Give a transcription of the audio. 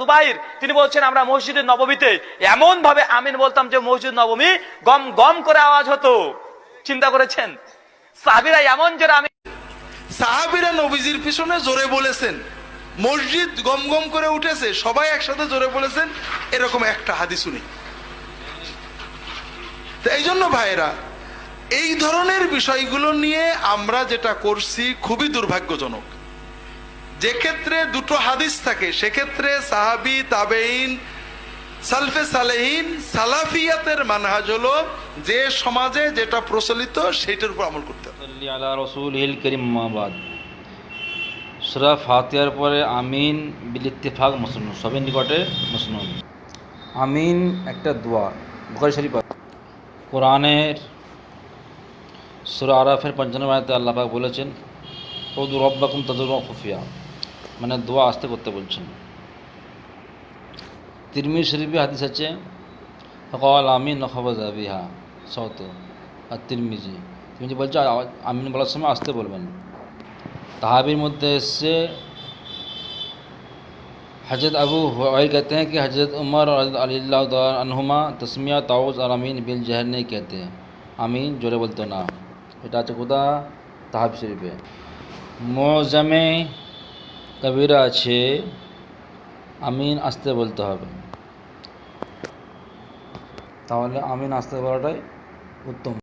জুবাইর, তিনি বলছেন, আমরা মসজিদের নবমীতে এমন ভাবে আমিন বলতাম যে মসজিদ নবমী গম গম করে আওয়াজ হতো। চিন্তা করেছেন? সাহাবিরা এমন যে আমি সাহাবিরা নবীজির পিছনে জোরে বলেছেন। মসজিদ গম গম করে উঠেছে, সবাই একসাথে জোরে বলেছেন, এরকম একটা হাদিসও নেই তো এই জন্য ভাইরা এই ধরনের বিষয়গুলো নিয়ে আমরা যেটা করছি খুবই দুর্ভাগ্যজনক। যে ক্ষেত্রে দুটো হাদিস থাকে সেক্ষেত্রে সাহাবি তাবেইন সালফে সালেহীন, সালাফিয়াতের মানহাজ হলো যে সমাজে যেটা প্রচলিত সেটার উপর আমল করতে সুরা ফাতিয়ার পরে আমিন বিল ইত্তেফাক মসনুন সবের নিকটে মসনুন আমিন একটা দোয়া, বুখারি শরীফ কোরআনের সুরা আরাফের পঞ্চান্ন আয়তে আল্লাহ পাক বলেছেন ওদু রব্বাকুম তাজুর খুফিয়া। মানে দোয়া আস্তে করতে বলছেন তিরমি শরীফে হাদিস আছে কল আমিন নখবাজ বিহা সত আর তিরমিজি তুমি যে বলছো আ- আমিন বলার সময় আসতে বলবেন তাহাবির মধ্যে এসছে हजरत अबू हुआई कहते हैं कि हजरत उमर और अल्लाह अनहुमा तस्मिया ताउज और अमीन बिल जहर नहीं कहते আমিন জোরে বলতো না এটা আছে কোথা তাহাব শরীফে মজমে কবিরা আছে আমিন আসতে বলতে হবে। তাহলে আমিন আসতে বলাটাই উত্তম।